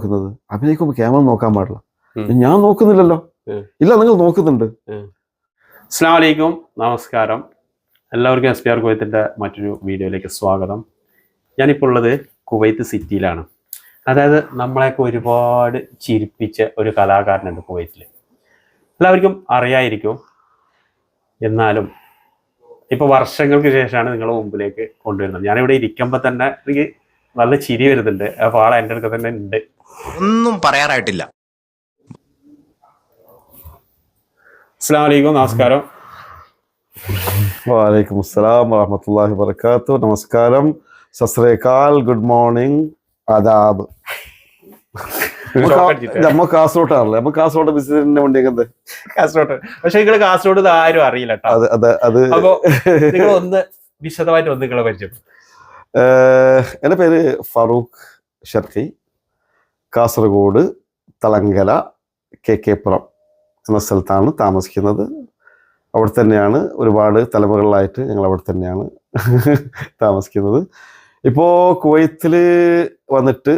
നോക്കുന്നത്? അഭിനയിക്കുമ്പോൾ ക്യാമറ നോക്കാൻ പാടില്ല. ഞാൻ നോക്കുന്നില്ലല്ലോ. ഇല്ല നിങ്ങൾ നോക്കുന്നുണ്ട്. അസ്സാം വലൈക്കും നമസ്കാരം. എല്ലാവർക്കും എസ് പി ആർ കുവൈത്തിന്റെ മറ്റൊരു വീഡിയോയിലേക്ക് സ്വാഗതം. ഞാനിപ്പോൾ ഉള്ളത് കുവൈത്ത് സിറ്റിയിലാണ്. അതായത് നമ്മളെയൊക്കെ ഒരുപാട് ചിരിപ്പിച്ച ഒരു കലാകാരനുണ്ട് കുവൈത്തിൽ എല്ലാവർക്കും അറിയായിരിക്കും. എന്നാലും ഇപ്പോൾ വർഷങ്ങൾക്ക് ശേഷമാണ് നിങ്ങളുടെ മുമ്പിലേക്ക് കൊണ്ടുവരുന്നത്. ഞാനിവിടെ ഇരിക്കുമ്പോൾ തന്നെ എനിക്ക് നല്ല ചിരി വരുന്നുണ്ട്. അപ്പോൾ ആൾ എന്റെ അടുത്ത് തന്നെ ഉണ്ട്. ഒന്നും പറയാറായിട്ടില്ല. അസ്സാം വലൈക്കും നമസ്കാരം. വാലൈക്കും അസ്സലാം വറഹമത്തല്ലാഹി വർക്കാത്തു നമസ്കാരം. സസ്രേക്കാൽ ഗുഡ് മോർണിംഗ് ആദാബ്. എന്റെ അടിച്ചിട്ട്. നമ്മ കാസർഗോട്ടാണല്ലേ. നമ്മ കാസർഗോഡ് ബിസിനസിന്റെ വണ്ടിയൊക്കെ എന്ത്? കാസർഗോഡ് പക്ഷെ നിങ്ങൾ കാസർഗോഡ് ഇത് ആരും അറിയില്ല നിങ്ങൾ ഒന്ന് വിശദമായിട്ട് ഒന്ന് നിങ്ങളെ പരിചയം. എന്റെ പേര് ഫറൂഖ് ഷർക്കി കാസർഗോഡ് തളങ്കല കെ കെ പുറം എന്ന സ്ഥലത്താണ് താമസിക്കുന്നത്. അവിടെ തന്നെയാണ് ഒരുപാട് തലമുറകളായിട്ട് ഞങ്ങൾ അവിടെ തന്നെയാണ് താമസിക്കുന്നത്. ഇപ്പോൾ കുവൈത്തിൽ വന്നിട്ട്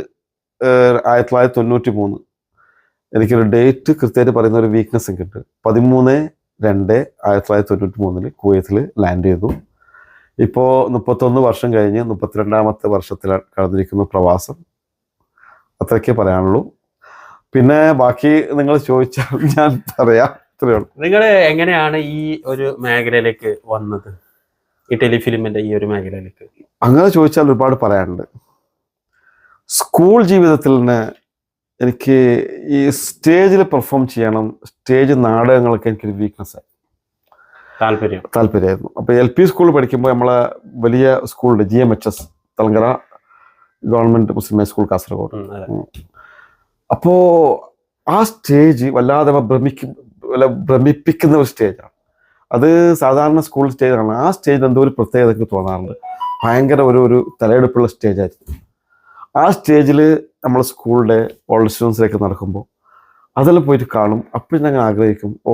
ആയിരത്തി തൊള്ളായിരത്തി തൊണ്ണൂറ്റി മൂന്ന് എനിക്കൊരു ഡേറ്റ് കൃത്യമായിട്ട് പറയുന്ന ഒരു വീക്ക്നെസ് എനിക്കുണ്ട്. പതിമൂന്ന് രണ്ട് ആയിരത്തി തൊള്ളായിരത്തി തൊണ്ണൂറ്റി മൂന്നിൽ കുവൈത്തിൽ ലാൻഡ് ചെയ്തു. ഇപ്പോൾ മുപ്പത്തൊന്ന് വർഷം കഴിഞ്ഞ് മുപ്പത്തിരണ്ടാമത്തെ വർഷത്തിലാണ് കടന്നിരിക്കുന്ന പ്രവാസം. അത്രയ്ക്കേ പറയാനുള്ളൂ. പിന്നെ ബാക്കി നിങ്ങൾ ചോദിച്ചാൽ ഞാൻ പറയാം. ഉള്ളൂ. നിങ്ങൾ എങ്ങനെയാണ് ഈ ഒരു മേഖലയിലേക്ക് വന്നത്? ഈ ടെലിഫിലിമിന്റെ ഈ ഒരു മേഖലയിലേക്ക്. അങ്ങനെ ചോദിച്ചാൽ ഒരുപാട് പറയാനുണ്ട്. സ്കൂൾ ജീവിതത്തിൽ തന്നെ എനിക്ക് ഈ സ്റ്റേജിൽ പെർഫോം ചെയ്യണം സ്റ്റേജ് നാടകങ്ങളൊക്കെ എനിക്കൊരു വീക്ക്നെസ് ആയി. താല്പര്യം. താല്പര്യമായിരുന്നു. അപ്പോൾ എൽ പി സ്കൂളിൽ പഠിക്കുമ്പോൾ നമ്മളെ വലിയ സ്കൂളുണ്ട് G M H S Thalangara government Muslim high school Kasaragod. അപ്പോ ആ സ്റ്റേജ് വല്ലാതെ ഭ്രമിക്കും വല്ല ഭ്രമിപ്പിക്കുന്ന ഒരു സ്റ്റേജാണ് അത് സാധാരണ സ്കൂൾ സ്റ്റേജാണ് ആ സ്റ്റേജിൽ എന്തോ ഒരു പ്രത്യേകത എനിക്ക് തോന്നാറുണ്ട്. ഭയങ്കര ഒരു ഒരു തലയെടുപ്പുള്ള സ്റ്റേജായിരുന്നു ആ സ്റ്റേജിൽ നമ്മൾ സ്കൂളിലെ ഓൾ സ്റ്റുഡൻസിലേക്ക് നടക്കുമ്പോൾ അതെല്ലാം പോയിട്ട് കാണും. അപ്പോഴും ഞങ്ങൾ ആഗ്രഹിക്കും ഓ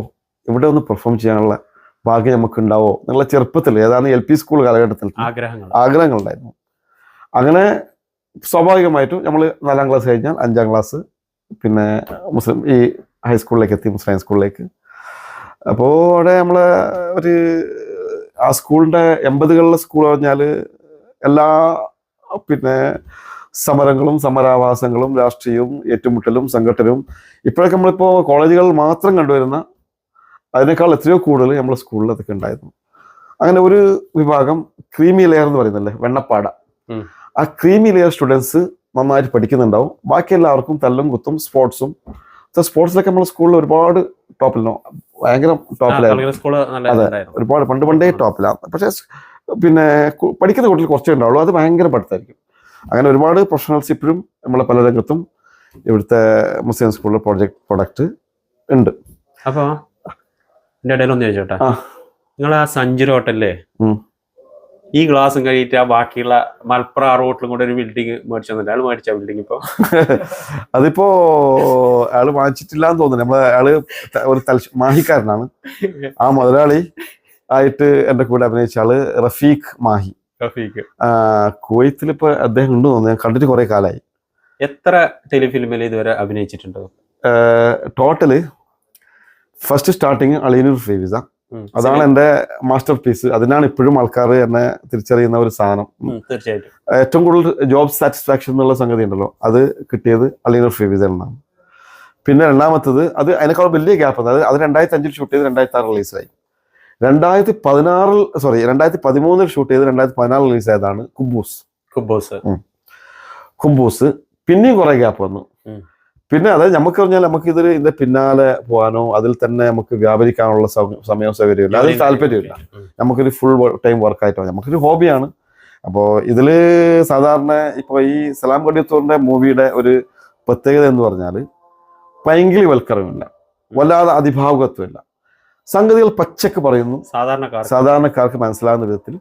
ഇവിടെ ഒന്ന് പെർഫോം ചെയ്യാനുള്ള ഭാഗ്യം നമുക്ക് ഉണ്ടാവോ എന്നുള്ള ചെറുപ്പത്തിൽ ഏതാണ് എൽ പി സ്കൂൾ കാലഘട്ടത്തിൽ ആഗ്രഹങ്ങൾ. ആഗ്രഹങ്ങളുണ്ടായിരുന്നു. അങ്ങനെ സ്വാഭാവികമായിട്ടും നമ്മൾ നാലാം ക്ലാസ് കഴിഞ്ഞാൽ അഞ്ചാം ക്ലാസ് പിന്നെ മുസ്ലിം ഈ ഹൈസ്കൂളിലേക്ക് എത്തി മുസ്ലിം ഹൈസ്കൂളിലേക്ക് അപ്പോൾ അവിടെ നമ്മൾ ഒരു ആ സ്കൂളിന്റെ എൺപതുകളിലെ സ്കൂൾ പറഞ്ഞാൽ എല്ലാ പിന്നെ സമരങ്ങളും സമരാവാസങ്ങളും രാഷ്ട്രീയവും ഏറ്റുമുട്ടലും സംഘട്ടനവും ഇപ്പോഴൊക്കെ നമ്മളിപ്പോൾ കോളേജുകളിൽ മാത്രം കണ്ടുവരുന്ന അതിനേക്കാൾ എത്രയോ കൂടുതൽ നമ്മുടെ സ്കൂളിൽ അതൊക്കെ ഉണ്ടായിരുന്നു. അങ്ങനെ ഒരു വിഭാഗം ക്രീമി ലെയർ എന്ന് പറയുന്നില്ലേ വെണ്ണപ്പാട. ആ ക്രീമി ലെയർ സ്റ്റുഡൻസ് നന്നായിട്ട് പഠിക്കുന്നുണ്ടാവും. ബാക്കി എല്ലാവർക്കും തല്ലും കുത്തും സ്പോർട്സും സ്പോർട്സിലൊക്കെ നമ്മൾ സ്കൂളിൽ ഒരുപാട് ടോപ്പിലോ ഭയങ്കര ടോപ്പിലായിരുന്നു അതെ. ഒരുപാട് പണ്ട് പണ്ടേ ടോപ്പിലാണ് പക്ഷേ പിന്നെ പഠിക്കുന്ന കുട്ടികൾ കുറച്ചേ ഉണ്ടാവുള്ളൂ. അത് ഭയങ്കര പഠിത്തമായിരിക്കും. അങ്ങനെ ഒരുപാട് പ്രൊഫഷണൽസ് ഇപ്പോഴും നമ്മളെ പല രംഗത്തും ഇവിടുത്തെ മുസ്ലിം സ്കൂളിലെ പ്രോജക്ട് പ്രൊഡക്റ്റ് ഉണ്ട്. അപ്പൊ എന്റെ ഇടയിൽ ഒന്ന് ചോദിച്ചോട്ടെ? നിങ്ങൾ ആ സഞ്ചുര ഹോട്ടലിലെ. ഈ ഗ്ലാസും കഴിഞ്ഞിട്ട് ആ ബാക്കിയുള്ള മലപ്പുറം ആ റോട്ടിലും കൂടെ ഒരു ബിൽഡിംഗ് മേടിച്ചു തന്നില്ല അയാൾ മേടിച്ച ബിൽഡിംഗ് ഇപ്പൊ? അതിപ്പോ അയാൾ വാങ്ങിച്ചിട്ടില്ല എന്ന് തോന്നുന്നു. നമ്മളെ അയാൾ ഒരു മാഹിക്കാരനാണ്. ആ മുതലാളി ആയിട്ട് എന്റെ കൂടെ അഭിനയിച്ച ആൾ റഫീഖ് മാഹി. റഫീഖ്. കുവൈത്തിൽ ഇപ്പൊ അദ്ദേഹം ഉണ്ട് തോന്നുന്നു. ഞാൻ കണ്ടിട്ട് കുറെ കാലായി. എത്ര ടെലിഫിലിമിൽ ഇതുവരെ അഭിനയിച്ചിട്ടുണ്ട്? ടോട്ടൽ ഫസ്റ്റ് സ്റ്റാർട്ടിങ് അളിയനൂർ ഫേവിസ. ഉം. അതാണ് എന്റെ മാസ്റ്റർ പീസ് അതിനാണ് ഇപ്പോഴും ആൾക്കാർ എന്നെ തിരിച്ചറിയുന്ന ഒരു സാധനം. തീർച്ചയായിട്ടും. ഏറ്റവും കൂടുതൽ ജോബ് സാറ്റിസ്ഫാക്ഷൻ എന്നുള്ള സംഗതി ഉണ്ടല്ലോ. അത് കിട്ടിയത് അലീന ഫേവിസ എന്നാണ്. പിന്നെ രണ്ടാമത്തത് അത് അതിനേക്കാൾ വലിയ ഗ്യാപ്പ് അതായത് അത് രണ്ടായിരത്തി അഞ്ചിൽ ഷൂട്ട് ചെയ്ത് രണ്ടായിരത്തി ആറ് റിലീസായി രണ്ടായിരത്തി പതിനാറിൽ സോറി രണ്ടായിരത്തി പതിമൂന്നിൽ ഷൂട്ട് ചെയ്ത് രണ്ടായിരത്തി പതിനാറ് റിലീസായതാണ് കുബൂസ്. കുബോസ്. കുംബൂസ്. പിന്നെയും കുറെ ഗ്യാപ്പ് വന്നു. പിന്നെ അതായത് നമുക്ക് പറഞ്ഞാൽ നമുക്ക് ഇതിൽ ഇതിന്റെ പിന്നാലെ പോകാനോ അതിൽ തന്നെ നമുക്ക് വ്യാപരിക്കാനുള്ള സമയം സമയവും സൗകര്യമില്ല അതിൽ താല്പര്യമില്ല. നമുക്കൊരു ഫുൾ ടൈം വർക്കായിട്ടോ നമുക്കൊരു ഹോബിയാണ്. അപ്പോൾ ഇതിൽ സാധാരണ ഇപ്പോൾ ഈ സലാം കടിയത്തൂറിന്റെ മൂവിയുടെ ഒരു പ്രത്യേകത എന്ന് പറഞ്ഞാൽ പൈങ്കിളി വൽക്കരമില്ല വല്ലാതെ അതിഭാവുകത്വമില്ല. സംഗതികൾ പച്ചക്ക് പറയുന്നു. സാധാരണക്കാർ സാധാരണക്കാർക്ക് മനസ്സിലാകുന്ന വിധത്തിൽ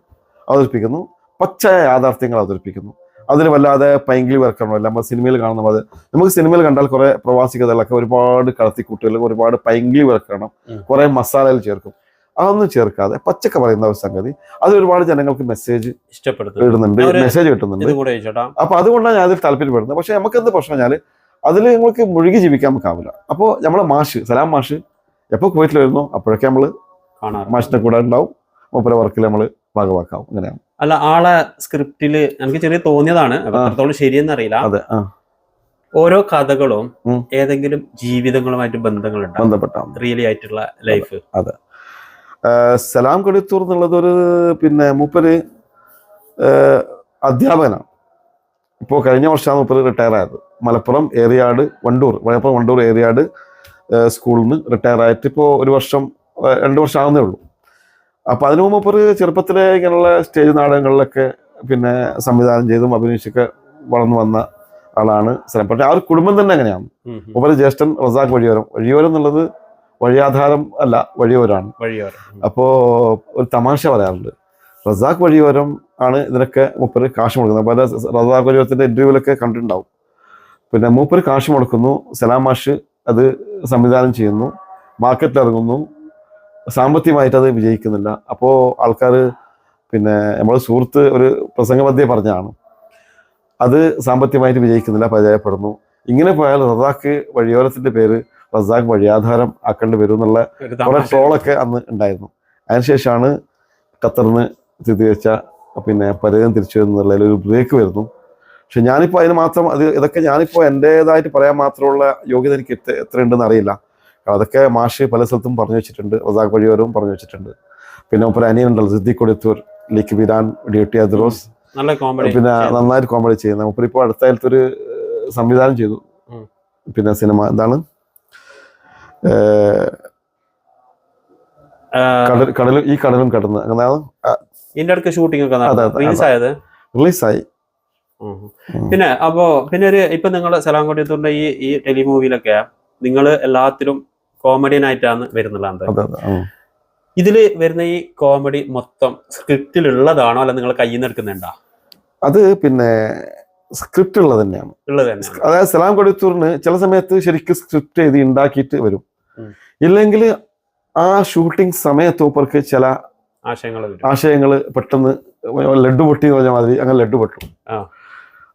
അവതരിപ്പിക്കുന്നു. പച്ചയായ യാഥാർത്ഥ്യങ്ങൾ അവതരിപ്പിക്കുന്നു. അതിന് വല്ലാതെ പൈങ്കിളി വർക്കണമല്ല നമ്മൾ സിനിമയിൽ കാണുന്ന പോലെ നമുക്ക് സിനിമയിൽ കണ്ടാൽ കുറെ പ്രവാസി കഥകളൊക്കെ ഒരുപാട് കടത്തിക്കൂട്ടുകൾ ഒരുപാട് പൈങ്കിളി വർക്കണം. കുറെ മസാലകൾ ചേർക്കും. അതൊന്നും ചേർക്കാതെ പച്ചക്ക പറയുന്ന ഒരു സംഗതി. അത് ഒരുപാട് ജനങ്ങൾക്ക് മെസ്സേജ് ഇഷ്ടപ്പെടുന്നുണ്ട് ഇടുന്നുണ്ട്. മെസ്സേജ് കിട്ടുന്നുണ്ട്. അപ്പൊ അതുകൊണ്ടാണ് ഞാൻ അതിൽ താല്പര്യപ്പെടുന്നത്. പക്ഷെ നമുക്ക് എന്ത് പ്രശ്നം വെച്ചാൽ അതിൽ നമ്മൾക്ക് മുഴുകി ജീവിക്കാൻ നമുക്കാവില്ല അപ്പോൾ നമ്മളെ മാഷ് സലാം മാഷ് എപ്പോൾ കുവൈറ്റിൽ വരുന്നു അപ്പോഴൊക്കെ നമ്മൾ മാഷിന്റെ കൂടെ ഉണ്ടാവും. മൂപ്പര വർക്കിൽ നമ്മൾ ഭാഗമാക്കാവും അങ്ങനെയാണ് അല്ല ആളെ സ്ക്രിപ്റ്റിൽ എനിക്ക് ചെറിയ തോന്നിയതാണ്. എത്രത്തോളം ശരിയെന്ന് അറിയില്ല. അതെ ഓരോ കഥകളും ഏതെങ്കിലും ജീവിതങ്ങളുമായിട്ട് ബന്ധങ്ങളുണ്ട്? ബന്ധപ്പെട്ട. റിയലി ആയിട്ടുള്ള ലൈഫ് അതെ സലാം കടുത്തൂർ എന്നുള്ളത് ഒരു പിന്നെ മൂപ്പര് അധ്യാപകനാണ്. ഇപ്പോൾ കഴിഞ്ഞ വർഷമാണ് മൂപ്പര് റിട്ടയർ ആയത് മലപ്പുറം ഏറിയാട് വണ്ടൂർ മലപ്പുറം വണ്ടൂർ ഏറിയാട് സ്കൂളിൽ നിന്ന് റിട്ടയർ ആയിട്ട് ഇപ്പോൾ ഒരു വർഷം രണ്ട് വർഷം ആകുന്നേ ഉള്ളൂ. അപ്പോൾ അതിനു മുമ്പ് ചെറുപ്പത്തിലെ ഇങ്ങനെയുള്ള സ്റ്റേജ് നാടകങ്ങളിലൊക്കെ പിന്നെ സംവിധാനം ചെയ്തും അഭിനയിച്ചൊക്കെ വളർന്നു വന്ന ആളാണ് സ്ഥലം പക്ഷേ ആ ഒരു കുടുംബം തന്നെ അങ്ങനെയാണ്. മൂപ്പര് ജ്യേഷ്ഠൻ റസാഖ് വഴിയോരം. വഴിയോരം എന്നുള്ളത് വഴിയാധാരം അല്ല വഴിയോരാണ്. വഴിയോരം. അപ്പോൾ ഒരു തമാശ പറയാറുണ്ട്. റസാഖ് വഴിയോരം ആണ് ഇതിനൊക്കെ മൂപ്പര് കാശ് മുടക്കുന്നത്. പല റസാഖ് വഴിയോരത്തിന്റെ ഇന്റർവ്യൂവിലൊക്കെ കണ്ടിട്ടുണ്ടാവും. പിന്നെ മൂപ്പര് കാശ് മുടക്കുന്നു. സലാം മാഷ് അത് സംവിധാനം ചെയ്യുന്നു. മാർക്കറ്റിൽ ഇറങ്ങുന്നു സാമ്പത്തികമായിട്ട് അത് വിജയിക്കുന്നില്ല. അപ്പോൾ ആൾക്കാർ പിന്നെ നമ്മുടെ സുഹൃത്ത് ഒരു പ്രസംഗമധ്യേ പറഞ്ഞാണ് അത് സാമ്പത്തികമായിട്ട് വിജയിക്കുന്നില്ല പരാജയപ്പെടുന്നു. ഇങ്ങനെ പോയാൽ റസാഖ് വഴിയോരത്തിന്റെ പേര് റസാഖ് വഴിയാധാരം ആക്കേണ്ടി വരും എന്നുള്ള കുറെ. ട്രോളൊക്കെ അന്ന് ഉണ്ടായിരുന്നു. അതിനുശേഷമാണ് ഖത്തറിന് സ്ഥിരീകരിച്ച പിന്നെ പരേതം തിരിച്ചു വരുന്നതിൽ ഒരു ബ്രേക്ക് വരുന്നു. പക്ഷെ ഞാനിപ്പോൾ അതിന് മാത്രം അത് ഇതൊക്കെ ഞാനിപ്പോൾ എന്റേതായിട്ട് പറയാൻ മാത്രമുള്ള യോഗ്യത എനിക്ക് എത്ര ഉണ്ടെന്ന് അറിയില്ല. അതൊക്കെ മാഷ് പല സ്ഥലത്തും പറഞ്ഞു വെച്ചിട്ടുണ്ട്. റസാഖ് വഴിയോരും പറഞ്ഞു വെച്ചിട്ടുണ്ട്. പിന്നെ ഒപ്പം അനിയനുണ്ടല്ലോ സിദ്ദിഖ് കൊടുത്തൂർ ലിക്ക് ബിരാൻ ഡ്യൂട്ടി അദ്രോസ്. നല്ല കോമഡി പിന്നെ നന്നായിട്ട് കോമഡി ചെയ്യുന്ന മൂപ്പര് ഇപ്പോൾ അടുത്ത കാലത്ത് ഒരു ഏഹ്, സംവിധാനം ചെയ്തു. പിന്നെ സിനിമ എന്താണ്? കടൽ കടലും ഈ കടലും കടന്ന്. അങ്ങനെ ഇതിന്റെ ഷൂട്ടിംഗ് ഒക്കെ റിലീസായി. പിന്നെ അപ്പോ പിന്നെ ഒരു ഇപ്പൊ നിങ്ങൾ സലാം ഈ ഈ ടെലിമൂവിയിലൊക്കെ നിങ്ങൾ എല്ലാത്തിലും കോമഡിയൻ ആയിട്ടാണ് വരുന്നുള്ളത് അതെ അതെ ഇതിൽ വരുന്ന ഈ കോമഡി മൊത്തം സ്ക്രിപ്റ്റിലുള്ളതാണോ അല്ല നിങ്ങൾ കയ്യിൽ നിന്ന് എടുക്കുന്നുണ്ടോ? അത് പിന്നെ സ്ക്രിപ്റ്റ് ഉള്ളത് തന്നെയാണ്. അതായത് സലാം കൊടുത്തൂറിന് ചില സമയത്ത് ശരിക്കും സ്ക്രിപ്റ്റ് എഴുതി ഉണ്ടാക്കിയിട്ട് വരും. ഇല്ലെങ്കിൽ ആ ഷൂട്ടിംഗ് സമയത്ത് മൂപ്പർക്ക് ചില ആശയങ്ങൾ ആശയങ്ങൾ പെട്ടെന്ന് ലഡു പൊട്ടി എന്ന് പറഞ്ഞ മാതിരി അങ്ങനെ ലഡു പൊട്ടും.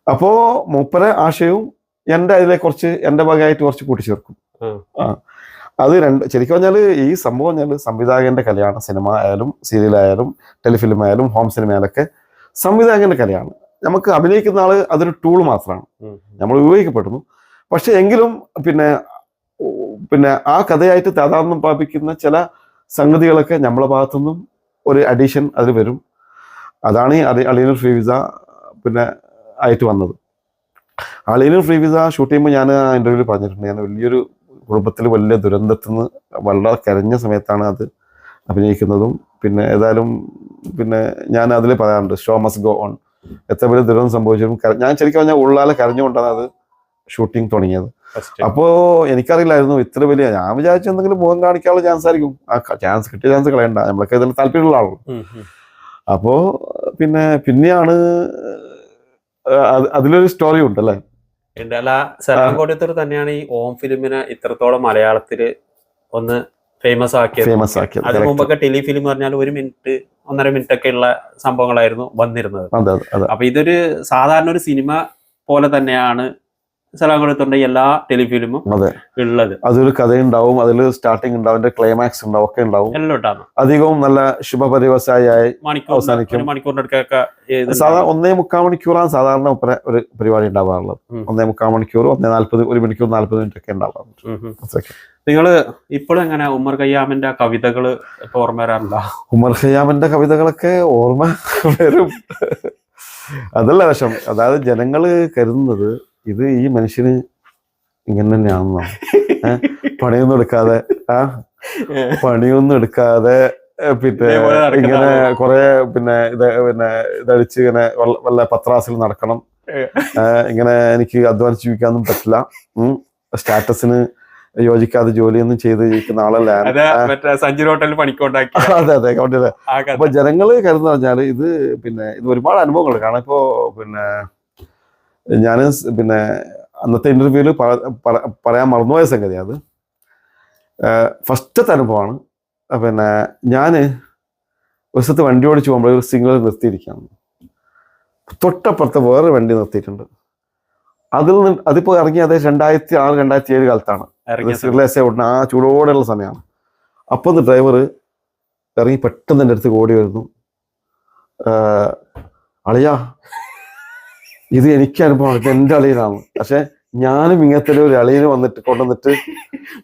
അപ്പോ മൂപ്പരെ ആശയവും എന്റെ അതിലെ കുറച്ച് എന്റെ ഭാഗമായിട്ട് കുറച്ച് കൂട്ടിച്ചേർക്കും. ആ. അത് രണ്ട് ശരിക്കും പറഞ്ഞാൽ ഈ സംഭവം പറഞ്ഞാൽ സംവിധായകന്റെ കലയാണ്. സിനിമ ആയാലും സീരിയൽ ആയാലും ടെലിഫിലിം ആയാലും ഹോം സിനിമ ആയാലൊക്കെ സംവിധായകന്റെ കലയാണ്. നമുക്ക് അഭിനയിക്കുന്ന ആൾ അതൊരു ടൂൾ മാത്രമാണ്. നമ്മൾ ഉപയോഗിക്കപ്പെടുന്നു. പക്ഷെ എങ്കിലും പിന്നെ പിന്നെ ആ കഥയായിട്ട് താതാത്മ്യം പ്രാപിക്കുന്ന ചില സംഗതികളൊക്കെ നമ്മളെ ഭാഗത്തുനിന്നും ഒരു അഡീഷൻ അതിൽ വരും. അതാണ് ഈ അലി അലീനർ ഫ്രീ വിസ പിന്നെ ആയിട്ട് വന്നത്. അലീനർ ഫ്രീവിസ ഷൂട്ട് ചെയ്യുമ്പോൾ ഞാൻ ആ ഇന്റർവ്യൂവിൽ പറഞ്ഞിട്ടുണ്ട്. ഞാൻ വലിയൊരു കുടുംബത്തിൽ വലിയ ദുരന്തത്തിൽ നിന്ന് വളരെ കരഞ്ഞ സമയത്താണ് അത് അഭിനയിക്കുന്നതും. പിന്നെ ഏതായാലും പിന്നെ ഞാൻ അതിൽ പറയാറുണ്ട് ഷോ മസ് ഗോ ഓൺ എത്ര വലിയ ദുരന്തം സംഭവിച്ചാലും ഞാൻ ശരിക്കും പറഞ്ഞാൽ ഉള്ളാലെ കരഞ്ഞുകൊണ്ടാണ് അത് ഷൂട്ടിംഗ് തുടങ്ങിയത്. അപ്പോ എനിക്കറിയില്ലായിരുന്നു ഇത്ര വലിയ ഞാൻ വിചാരിച്ചു എന്തെങ്കിലും മുഖം കാണിക്കാനുള്ള ചാൻസ് ആയിരിക്കും. ആ ചാൻസ് കിട്ടിയ ചാൻസ് കളയണ്ട നമ്മളൊക്കെ ഇതിൽ താല്പര്യമുള്ള ആളും അപ്പോ പിന്നെ പിന്നെയാണ് അതിലൊരു സ്റ്റോറി ഉണ്ട് അല്ലേ ഉണ്ട് അല്ല സലാം കോടിയത്തൂർ തന്നെയാണ് ഈ ഓം ഫിലിമിനെ ഇത്രത്തോളം മലയാളത്തിൽ ഒന്ന് ഫേമസ് ആക്കിയത്. ഫേമസ് ആക്കിയത് അതിന്. മുമ്പൊക്കെ ടെലിഫിലിം പറഞ്ഞാൽ ഒരു മിനിറ്റ് ഒന്നര മിനിറ്റ് ഒക്കെ ഉള്ള സംഭവങ്ങളായിരുന്നു വന്നിരുന്നത്. അപ്പൊ ഇതൊരു സാധാരണ ഒരു സിനിമ പോലെ തന്നെയാണ് സലാം കോടിയത്തൂരിന്റെ എല്ലാ ടെലിഫിലിമും അതെ. ഉള്ളത്. അതൊരു കഥയുണ്ടാവും അതിൽ സ്റ്റാർട്ടിങ് ഉണ്ടാവും അതിന്റെ ക്ലൈമാക്സ് ഉണ്ടാവും ഒക്കെ ഉണ്ടാവും. എല്ലാം ഉണ്ടാവും. അധികവും നല്ല ശുഭപരിവസായി മണിക്കൂർ അവസാനിക്കും. മണിക്കൂറിനൊക്കെ സാധാരണ ഒന്നേ മുക്കാൽ മണിക്കൂറാണ് സാധാരണ ഉപ്പര ഒരു പരിപാടി ഉണ്ടാവാറുള്ളത്. ഒന്നേ മുക്കാൽ മണിക്കൂർ ഒന്നേ നാല്പത് ഒരു മണിക്കൂർ നാല്പത് മിനിറ്റ് ഒക്കെ ഉണ്ടാവാറുണ്ട്. നിങ്ങൾ ഇപ്പോഴും എങ്ങനെ ഉമർ ഖയ്യാമിന്റെ കവിതകൾ ഇപ്പൊ ഓർമ്മ വരാറുണ്ടോ? ഉമർ ഖയ്യാമിന്റെ കവിതകളൊക്കെ ഓർമ്മ വരും. അതല്ല വിഷം അതായത് ജനങ്ങൾ കരുതുന്നത് ഇത് ഈ മനുഷ്യന് ഇങ്ങനെ തന്നെയാണെന്നോ? പണിയൊന്നും എടുക്കാതെ ആ? പണിയൊന്നും എടുക്കാതെ പിന്നെ ഇങ്ങനെ കുറെ പിന്നെ ഇത് പിന്നെ ഇതടിച്ച് ഇങ്ങനെ വല്ല- പത്രാസിൽ നടക്കണം. ഇങ്ങനെ എനിക്ക് അധ്വാനിച്ച് ജീവിക്കാനൊന്നും പറ്റില്ല. സ്റ്റാറ്റസിന് യോജിക്കാതെ ജോലിയൊന്നും ചെയ്ത് ജീവിക്കുന്ന ആളല്ല അതെ മറ്റേ സഞ്ജു ഹോട്ടലിൽ പണിക്കൊണ്ടാക്കി അതെ അപ്പൊ ജനങ്ങൾ കരുതുന്ന പറഞ്ഞാൽ ഇത് പിന്നെ ഇത് ഒരുപാട് അനുഭവങ്ങൾ കാരണം ഇപ്പോ പിന്നെ ഞാൻ പിന്നെ അന്നത്തെ ഇന്റർവ്യൂൽ പറയാൻ മറന്നുപോയ സംഗതി അത്. ഫസ്റ്റത്തെ അനുഭവമാണ് പിന്നെ ഞാൻ ഒരു സ്ഥലത്ത് വണ്ടി ഓടിച്ച് പോകുമ്പോൾ ഒരു സിഗ്നൽ നിർത്തിയിരിക്കുകയാണ്. തൊട്ടപ്പുറത്ത് വേറെ വണ്ടി നിർത്തിയിട്ടുണ്ട്. അതിൽ നിന്ന് അതിപ്പോ ഇറങ്ങിയ അത് രണ്ടായിരത്തി ആറ് രണ്ടായിരത്തി ഏഴ് കാലത്താണ്. റിലേസ് ഓടുന്ന ആ ചൂടോടെയുള്ള സമയമാണ്. അപ്പൊ ഡ്രൈവർ ഇറങ്ങി പെട്ടെന്ന് എന്റെ അടുത്ത് ഓടി വരുന്നു. അളിയാ ഇത് എനിക്ക് അനുഭവമാണ് ഇത് എന്റെ അളിയനാണ്. പക്ഷെ ഞാനും ഇങ്ങനത്തെ ഒരു അളിയന് വന്നിട്ട് കൊണ്ടുവന്നിട്ട്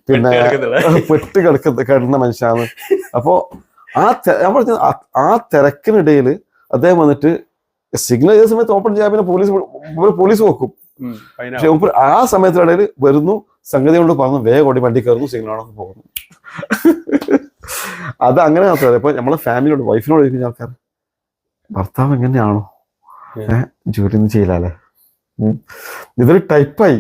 പിന്നെ പെട്ടു കിടക്കുന്ന കിടന്ന മനുഷ്യനാണ്. അപ്പോ ആ ഞാൻ ആ- തിരക്കിനിടയിൽ അദ്ദേഹം വന്നിട്ട് സിഗ്നൽ ചെയ്ത സമയത്ത് ഓപ്പൺ ചെയ്യാൻ പിന്നെ പോലീസ് പോലീസ് നോക്കും. പക്ഷെ ആ സമയത്തിനിടയിൽ വരുന്നു സംഗതി കൊണ്ട് പറഞ്ഞു വേഗം ഓടി വണ്ടി കയറുന്നു സിഗ്നൽ പോകുന്നു. അത് അങ്ങനെ മാത്രമല്ല. ഇപ്പൊ നമ്മളെ ഫാമിലിയോട് വൈഫിനോട് ചോദിക്കുന്ന ആൾക്കാർ ഭർത്താവ് എങ്ങനെയാണോ? ജോലി ഒന്നും ചെയ്യില്ലല്ലേ. ഇതൊരു ടൈപ്പായി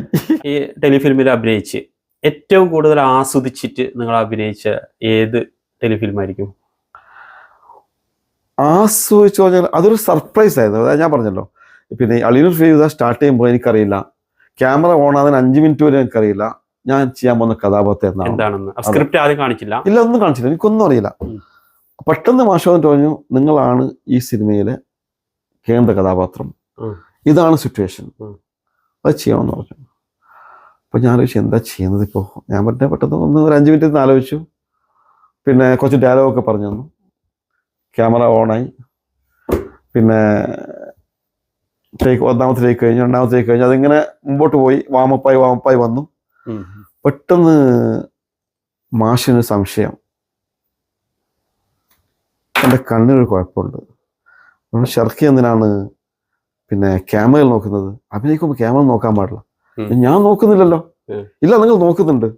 ഈ ടെലിഫിലിമിൽ അഭിനയിച്ച് ഏറ്റവും കൂടുതൽ ആസ്വദിച്ചിട്ട് നിങ്ങൾ അഭിനയിച്ച ഏത് ടെലിഫിലിം ആയിരിക്കും ആസ്വദിച്ചു പറഞ്ഞാൽ അതൊരു സർപ്രൈസ് ആയിരുന്നു. അതായത് ഞാൻ പറഞ്ഞല്ലോ. പിന്നെ അളിയൂർ ഫീത സ്റ്റാർട്ട് ചെയ്യുമ്പോൾ എനിക്കറിയില്ല. ക്യാമറ ഓൺ ആകുന്നതിന് അഞ്ച് മിനിറ്റ് വരെ എനിക്കറിയില്ല. ഞാൻ ചെയ്യാൻ പോകുന്ന കഥാപാത്രം എന്താണ് എന്താണെന്ന്? സ്ക്രിപ്റ്റ് ആദ്യം കാണിച്ചില്ല? ഇല്ല ഒന്നും കാണിച്ചില്ല. എനിക്കൊന്നും അറിയില്ല. പെട്ടെന്ന് മാഷ് വന്നിട്ട് പറഞ്ഞു നിങ്ങളാണ് ഈ സിനിമയിലെ കേന്ദ്ര കഥാപാത്രം. ഇതാണ് സിറ്റുവേഷൻ. അത് ചെയ്യാമെന്ന് പറഞ്ഞു. അപ്പൊ ഞാൻ ആലോചിച്ചു എന്താ ചെയ്യുന്നത് ഇപ്പോൾ ഞാൻ പറഞ്ഞ പെട്ടെന്ന് ഒന്ന് ഒരു അഞ്ച് മിനിറ്റ് ആലോചിച്ചു. പിന്നെ കുറച്ച് ഡയലോഗ് ഒക്കെ പറഞ്ഞു തന്നു. ക്യാമറ ഓണായി പിന്നെ ടേക്ക് ഒന്നാമത്തെ ടേക്ക് കഴിഞ്ഞു രണ്ടാമത്തെ ടേക്ക് കഴിഞ്ഞു. അതിങ്ങനെ മുമ്പോട്ട് പോയി വാമപ്പായി വാമപ്പായി വന്നു. പെട്ടെന്ന് മാഷിന് സംശയം. എന്റെ കണ്ണിനൊരു കുഴപ്പമുണ്ട്. നമ്മൾ ഷർക്കി എന്തിനാണ് പിന്നെ ക്യാമറയിൽ നോക്കുന്നത്? അഭിനയിക്കുമ്പോൾ ക്യാമറ നോക്കാൻ പാടില്ല. ഞാൻ നോക്കുന്നില്ലല്ലോ. ഇല്ല നിങ്ങൾ നോക്കുന്നുണ്ട്.